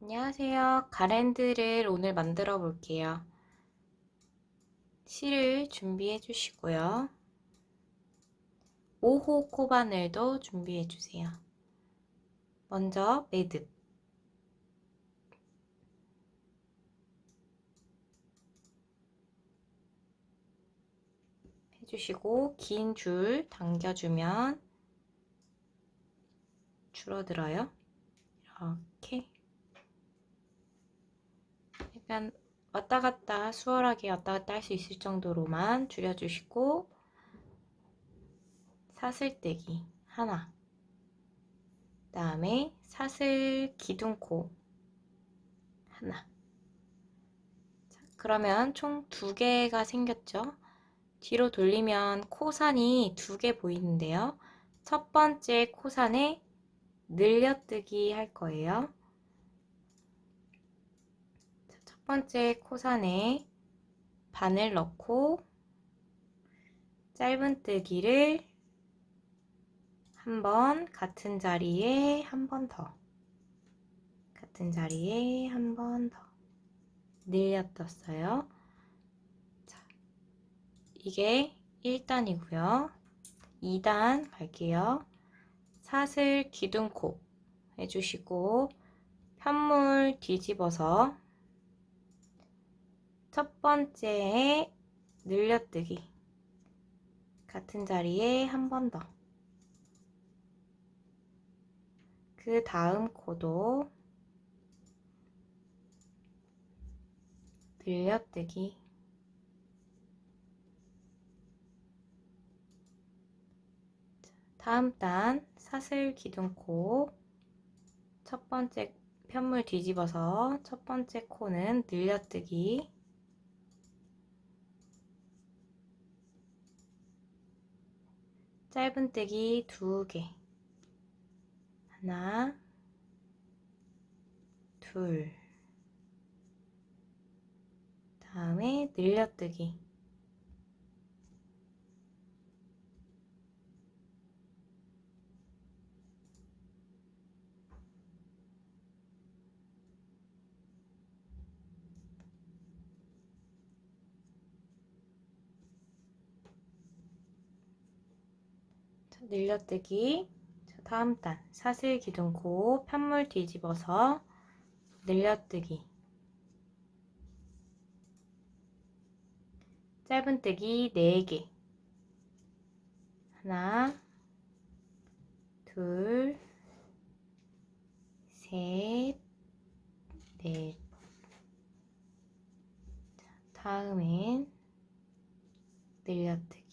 안녕하세요. 가랜드를 오늘 만들어 볼게요. 실을 준비해 주시고요. 5호 코바늘도 준비해 주세요. 먼저 매듭. 해주시고 긴 줄 당겨주면 줄어들어요. 이렇게 약간 왔다 갔다 수월하게 왔다 갔다 할 수 있을 정도로만 줄여주시고 사슬떼기 하나. 그 다음에 사슬 기둥코 하나. 자, 그러면 총 두 개가 생겼죠? 뒤로 돌리면 코산이 두 개 보이는데요. 첫 번째 코산에 늘려뜨기 할 거예요 첫 번째 코산에 바늘 넣고 짧은뜨기를 한 번 같은 자리에 한 번 더 같은 자리에 한 번 더 늘렸었어요. 자, 이게 1단이고요. 2단 갈게요. 사슬 기둥코 해주시고 편물 뒤집어서 첫 번째에 늘려뜨기. 같은 자리에 한 번 더. 그 다음 코도 늘려뜨기. 다음 단 사슬 기둥코. 첫 번째 편물 뒤집어서 첫 번째 코는 늘려뜨기 짧은뜨기 두 개. 하나, 둘. 다음에 늘려뜨기. 늘려뜨기 자, 다음 단 사슬 기둥코 편물 뒤집어서 늘려뜨기 짧은뜨기 4개 하나 둘 셋, 넷. 자, 다음엔 늘려뜨기.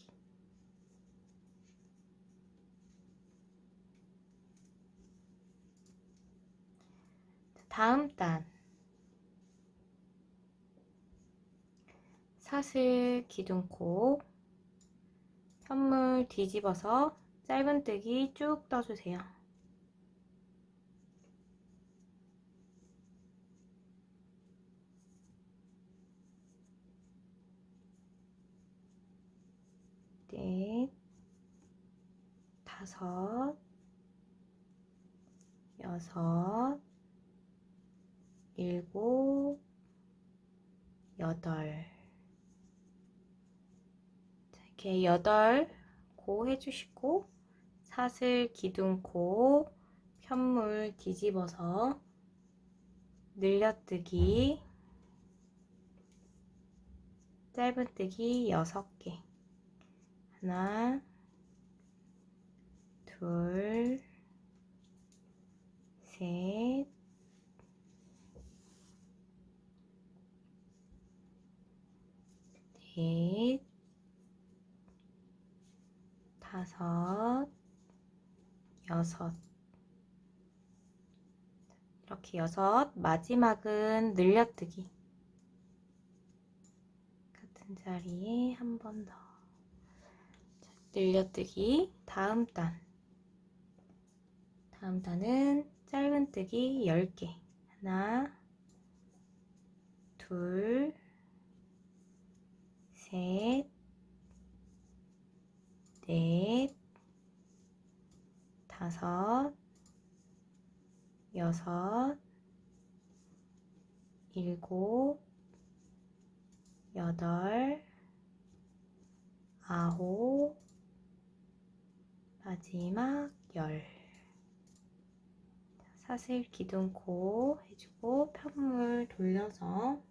다음 단. 사슬 기둥코. 편물 뒤집어서 짧은뜨기 쭉 떠주세요. 넷, 다섯, 여섯, 일곱, 여덟. 이렇게 여덟 고 해주시고 사슬 기둥코 편물 뒤집어서 늘려뜨기 짧은뜨기 여섯 개 하나 둘 셋 넷, 다섯, 여섯. 이렇게 여섯. 마지막은 늘려뜨기. 같은 자리에 한 번 더. 늘려뜨기. 다음 단. 다음 단은 짧은뜨기 10개. 하나, 둘, 셋, 넷, 다섯, 여섯, 일곱, 여덟, 아홉, 마지막 열. 사슬 기둥코 해주고 편물 돌려서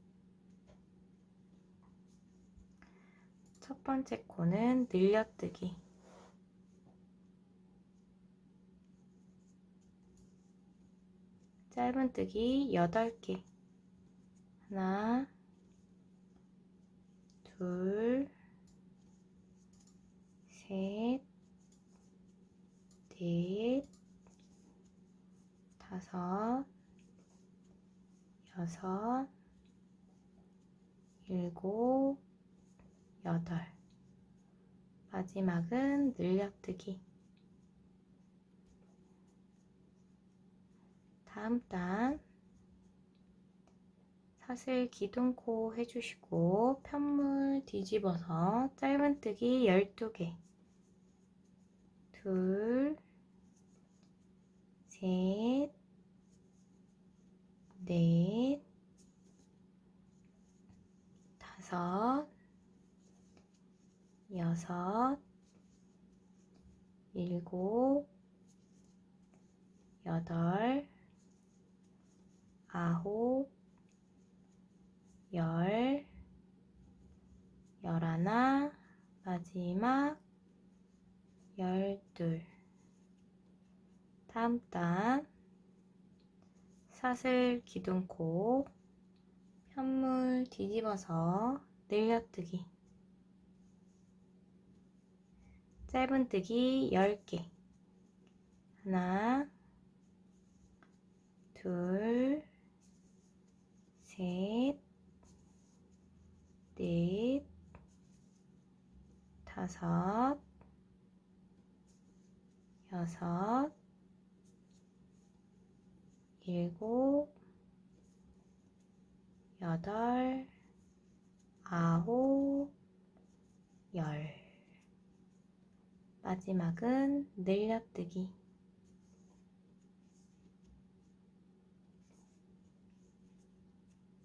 첫 번째 코는 늘려뜨기. 짧은 뜨기 8개. 하나, 둘, 셋, 넷, 다섯, 여섯, 일곱, 여덟. 마지막은 늘려뜨기. 다음 단 사슬 기둥코 해주시고 편물 뒤집어서 짧은뜨기 12개 둘, 셋, 넷, 다섯, 여섯, 일곱, 여덟, 아홉, 열, 열하나, 마지막 열둘. 다음 단 사슬 기둥코 편물 뒤집어서 늘려뜨기 짧은뜨기 10개 하나 둘 셋, 넷, 다섯, 여섯, 일곱, 여덟, 아홉, 열. 마지막은 늘려뜨기.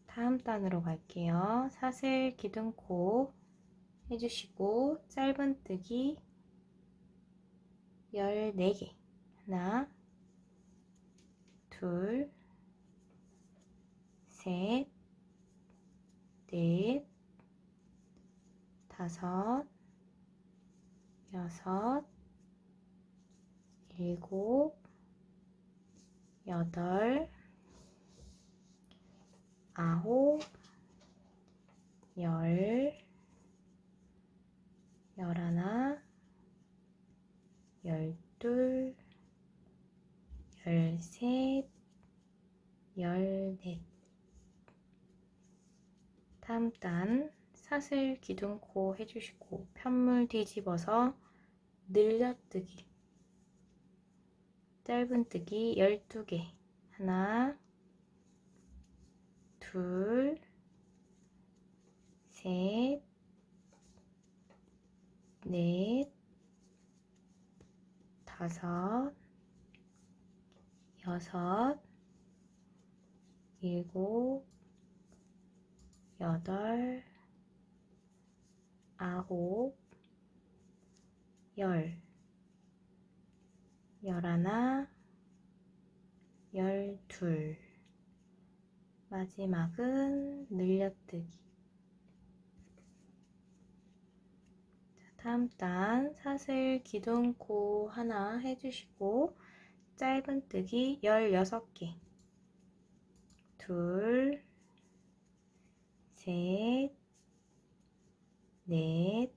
다음 단으로 갈게요. 사슬 기둥코 해주시고 짧은뜨기 14개 하나 둘 셋, 넷, 다섯, 여섯, 일곱, 여덟, 아홉, 열, 열하나, 열둘, 열셋, 열넷. 다음 단 사슬 기둥코 해주시고 편물 뒤집어서 늘려뜨기. 짧은뜨기 12개. 하나 둘, 셋, 넷, 다섯, 여섯, 일곱, 여덟, 아홉, 열, 열하나, 열둘. 마지막은 늘려뜨기. 자, 다음 단 사슬 기둥코 하나 해주시고 짧은뜨기 16개 둘, 셋, 넷,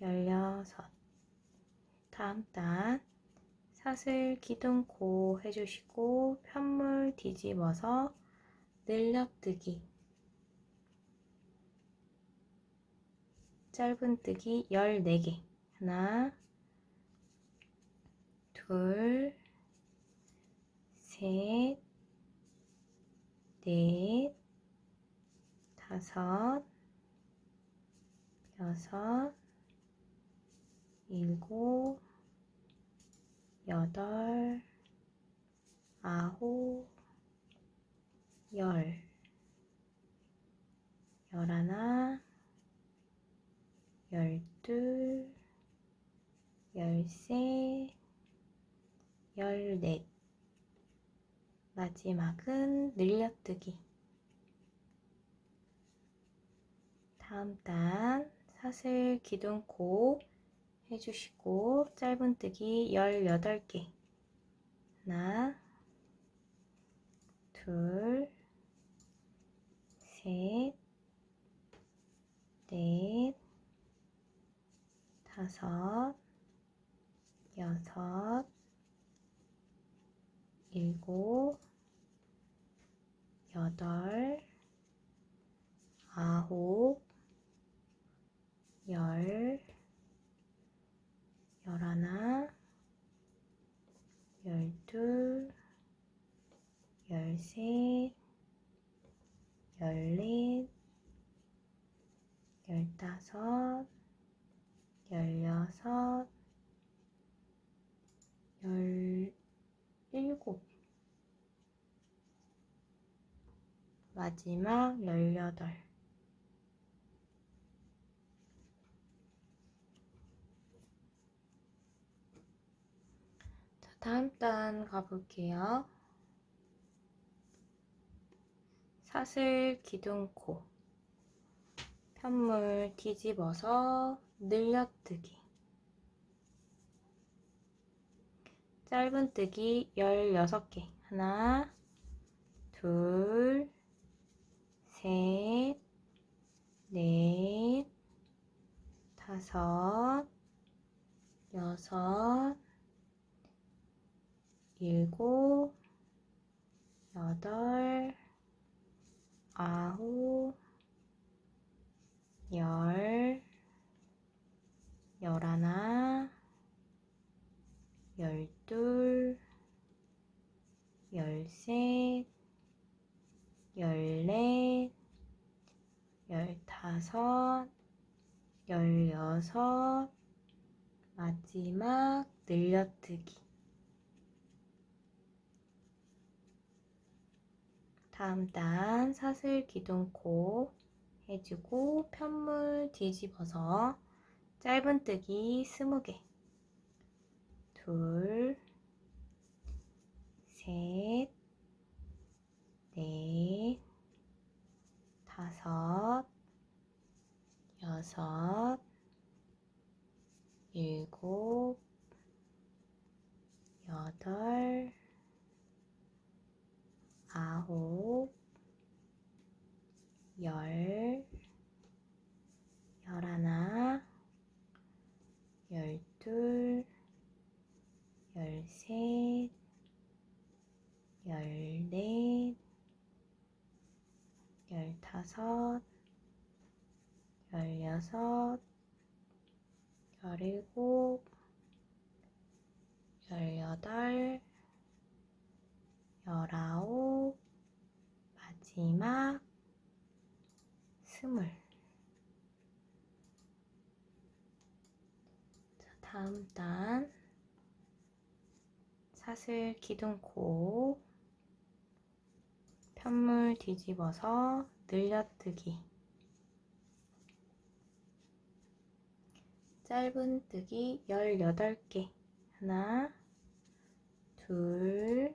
열여섯. 다음 단. 사슬 기둥코 해주시고 편물 뒤집어서 늘려뜨기. 짧은뜨기 14개. 하나 둘 셋, 넷, 다섯, 여섯, 일곱, 여덟, 아홉, 열, 열하나, 열둘, 열셋, 열넷. 마지막은 늘려뜨기. 다음 단 사슬 기둥코 해주시고 짧은뜨기 18개. 하나 둘 셋, 넷, 다섯, 여섯, 일곱, 여덟, 아홉, 열, 열하나, 열둘, 열셋, 열넷, 열다섯, 열여섯, 열일곱, 마지막 열여덟. 자, 다음 단 가볼게요. 사슬 기둥코. 편물 뒤집어서 늘려뜨기. 짧은뜨기 16개. 하나 둘 셋, 넷, 다섯, 여섯, 일곱, 여덟, 아홉, 열, 열하나, 열둘, 열셋, 열넷, 열다섯, 열여섯, 마지막 늘려뜨기. 다음 단 사슬 기둥코 해주고 편물 뒤집어서 짧은뜨기 20개. 둘, 셋, 넷, 다섯, 여섯, 일곱, 여덟, 아홉, 열, 열하나, 열둘, 열셋, 열넷, 열다섯, 열여섯, 열일곱, 열여덟, 열아홉, 마지막 스물. 자, 다음 단. 사슬 기둥코. 편물 뒤집어서 늘려뜨기. 짧은 뜨기 18개. 하나 둘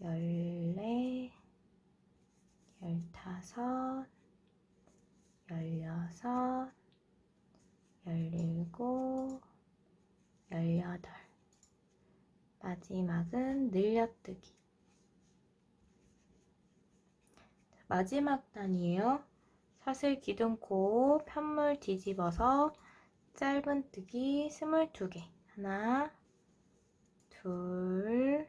열넷, 열다섯, 열여섯, 열일곱, 열여덟. 마지막은 늘려뜨기. 마지막 단이에요. 사슬 기둥코 편물 뒤집어서 짧은뜨기 22개. 하나, 둘,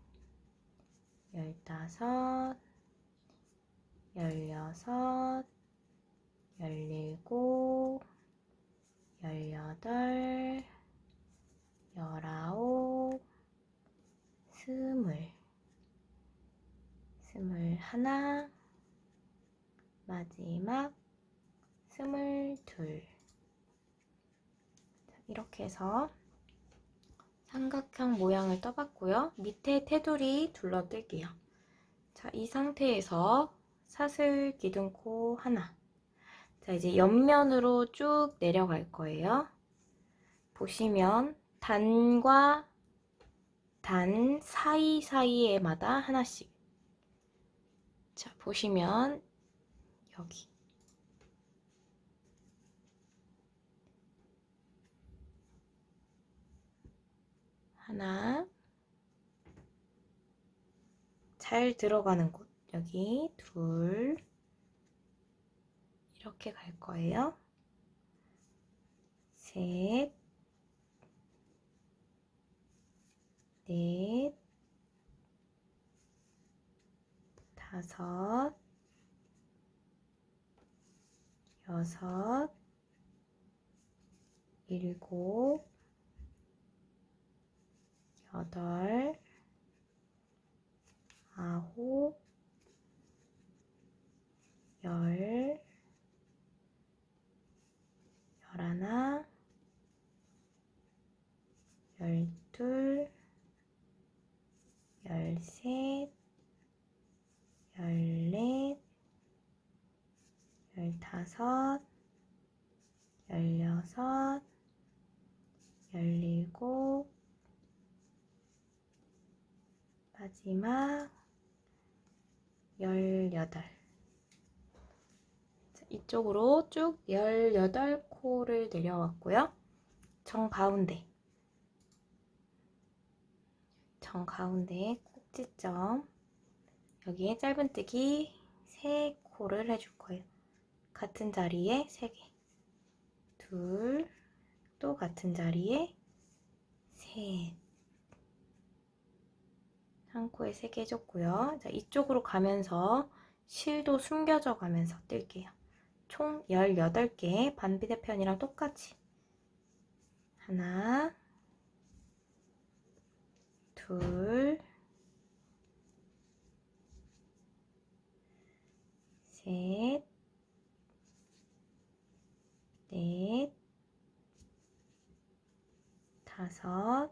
열다섯, 열여섯, 열일곱, 열여덟, 열아홉, 스물, 스물 하나, 마지막 스물 둘. 자, 이렇게 해서 삼각형 모양을 떠봤고요. 밑에 테두리 둘러뜰게요. 자, 이 상태에서 사슬 기둥코 하나. 자, 이제 옆면으로 쭉 내려갈 거예요. 보시면 단과 단 사이사이에마다 하나씩. 자, 보시면 여기. 하나. 잘 들어가는 곳. 여기 둘. 이렇게 갈 거예요. 셋. 넷. 다섯. 여섯. 일곱. 여덟, 아홉, 열, 열하나, 열둘, 열셋, 열넷, 열다섯, 열여섯, 열일곱, 마지막 18 자, 이쪽으로 쭉 18코를 내려왔고요. 정 가운데. 정 가운데 꼭지점. 여기에 짧은뜨기 3코를 해줄 거예요. 같은 자리에 3개. 둘, 또 같은 자리에 셋 한 코에 3개 해줬고요. 자, 이쪽으로 가면서 실도 숨겨져 가면서 뜰게요. 총 18개 반비대편이랑 똑같이 하나 둘 셋, 넷, 다섯,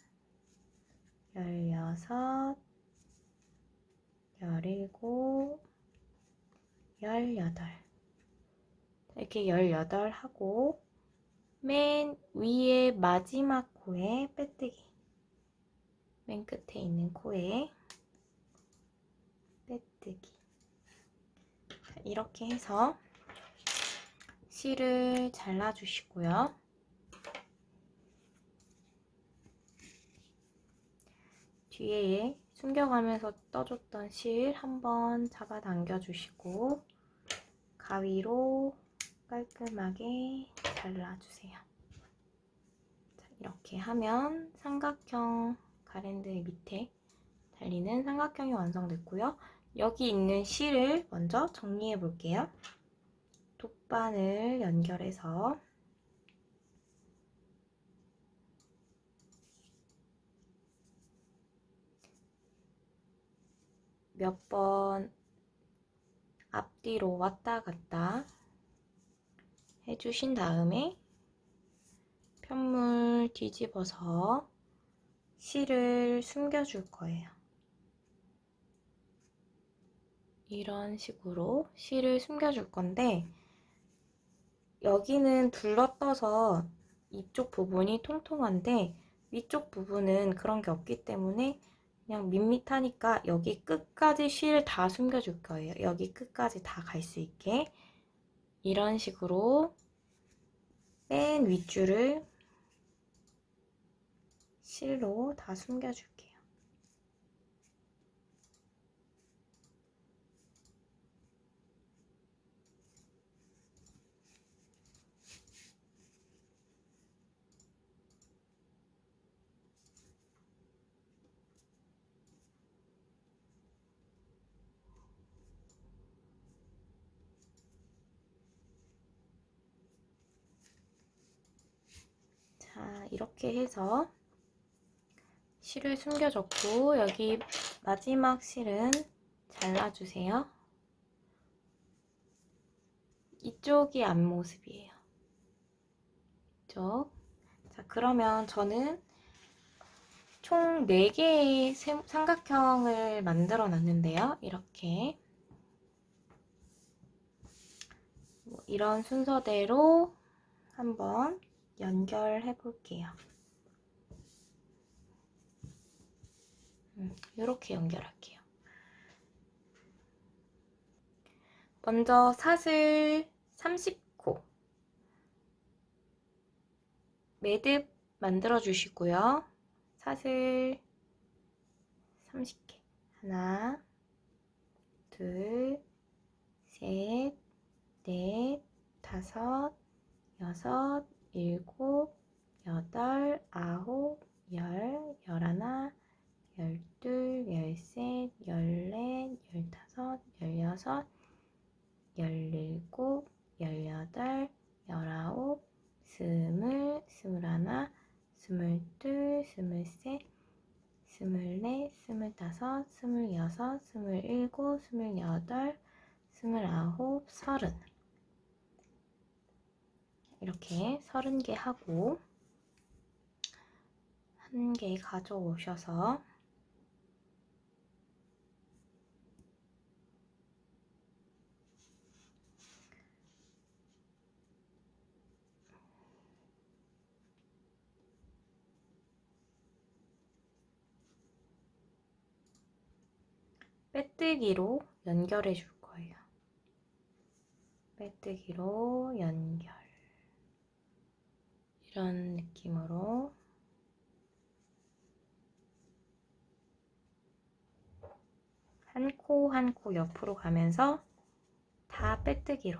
열여섯, 열일곱, 열여덟. 이렇게 열여덟 하고 맨 위에 마지막 코에 빼뜨기. 맨 끝에 있는 코에 빼뜨기. 자, 이렇게 해서 실을 잘라주시고요. 뒤에 숨겨가면서 떠줬던 실 한번 잡아당겨 주시고 가위로 깔끔하게 잘라주세요. 자, 이렇게 하면 삼각형 가랜드 밑에 달리는 삼각형이 완성됐고요. 여기 있는 실을 먼저 정리해 볼게요. 돗바늘 연결해서 몇 번 앞뒤로 왔다 갔다 해주신 다음에 편물 뒤집어서 실을 숨겨줄 거예요. 이런 식으로 실을 숨겨줄 건데 여기는 둘러떠서 이쪽 부분이 통통한데 위쪽 부분은 그런 게 없기 때문에 그냥 밋밋하니까 여기 끝까지 실 다 숨겨줄 거예요. 여기 끝까지 다 갈 수 있게 이런 식으로 맨 윗줄을 실로 다 숨겨줄게요. 자, 이렇게 해서 실을 숨겨줬고 여기 마지막 실은 잘라주세요. 이쪽이 앞모습이에요. 이쪽. 자, 그러면 저는 총 4개의 삼각형을 만들어 놨는데요. 이렇게. 뭐 이런 순서대로 한번 연결해 볼게요. 이렇게 음, 연결할게요. 먼저 사슬 30코 매듭 만들어 주시고요. 사슬 30개 하나 둘 셋, 넷, 다섯, 여섯, 일곱, 여덟, 아홉, 열, 열하나, 열둘, 열셋, 열넷, 열다섯, 열여섯, 열일곱, 열여덟, 열아홉, 스물, 스물하나, 스물둘, 스물셋, 스물넷, 스물다섯, 스물여섯, 스물일곱, 스물여덟, 스물아홉, 서른 이렇게 서른 개 하고 한 개 가져오셔서 빼뜨기로 연결해 줄 거예요. 빼뜨기로 연결. 이런 느낌으로. 한 코 한 코 옆으로 가면서 다 빼뜨기로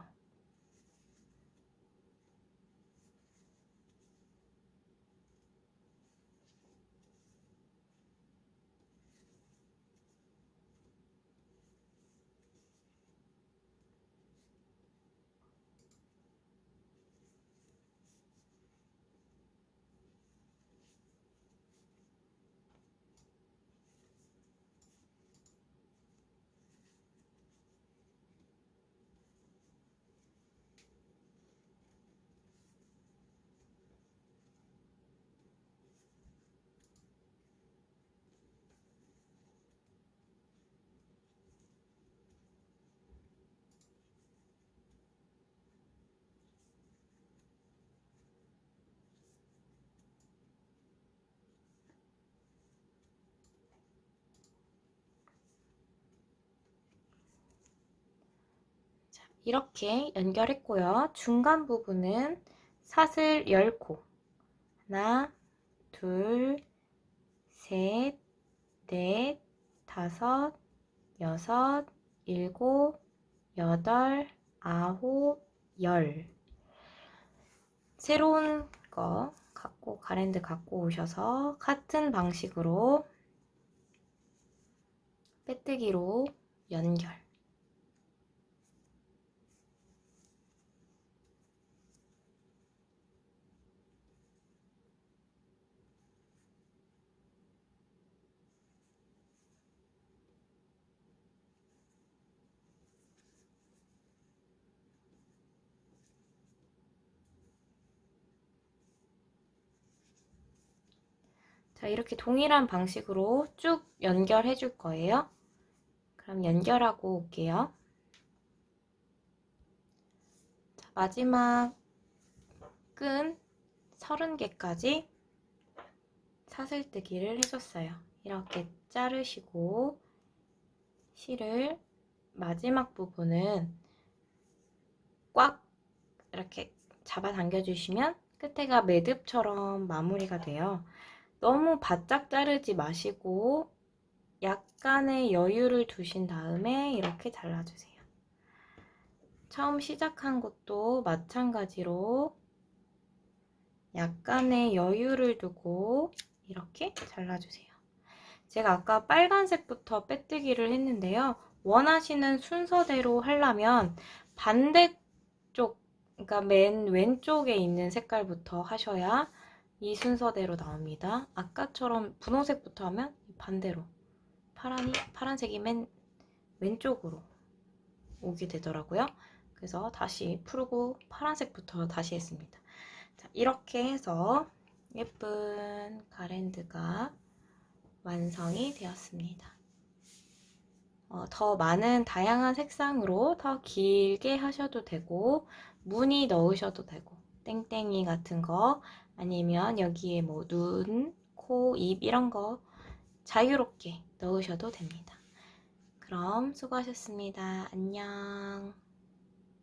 이렇게 연결했고요. 중간 부분은 사슬 10코. 하나, 둘, 셋, 넷, 다섯, 여섯, 일곱, 여덟, 아홉, 열. 새로운 거 갖고 가랜드 갖고 오셔서 같은 방식으로 빼뜨기로 연결. 자, 이렇게 동일한 방식으로 쭉 연결해 줄 거예요. 그럼 연결하고 올게요. 자, 마지막 끈 30개까지 사슬뜨기를 해줬어요. 이렇게 자르시고 실을 마지막 부분은 꽉 이렇게 잡아당겨 주시면 끝에가 매듭처럼 마무리가 돼요. 너무 바짝 자르지 마시고 약간의 여유를 두신 다음에 이렇게 잘라주세요. 처음 시작한 것도 마찬가지로 약간의 여유를 두고 이렇게 잘라주세요. 제가 아까 빨간색부터 빼뜨기를 했는데요. 원하시는 순서대로 하려면 반대쪽, 그러니까 맨 왼쪽에 있는 색깔부터 하셔야 이 순서대로 나옵니다. 아까처럼 분홍색부터 하면 반대로 파란이 파란색이 맨 왼쪽으로 오게 되더라고요. 그래서 다시 풀고 파란색부터 다시 했습니다. 자, 이렇게 해서 예쁜 가랜드가 완성이 되었습니다. 어, 더 많은 다양한 색상으로 더 길게 하셔도 되고 무늬 넣으셔도 되고 땡땡이 같은 거 아니면 여기에 뭐 눈, 코, 입 이런 거 자유롭게 넣으셔도 됩니다. 그럼 수고하셨습니다. 안녕.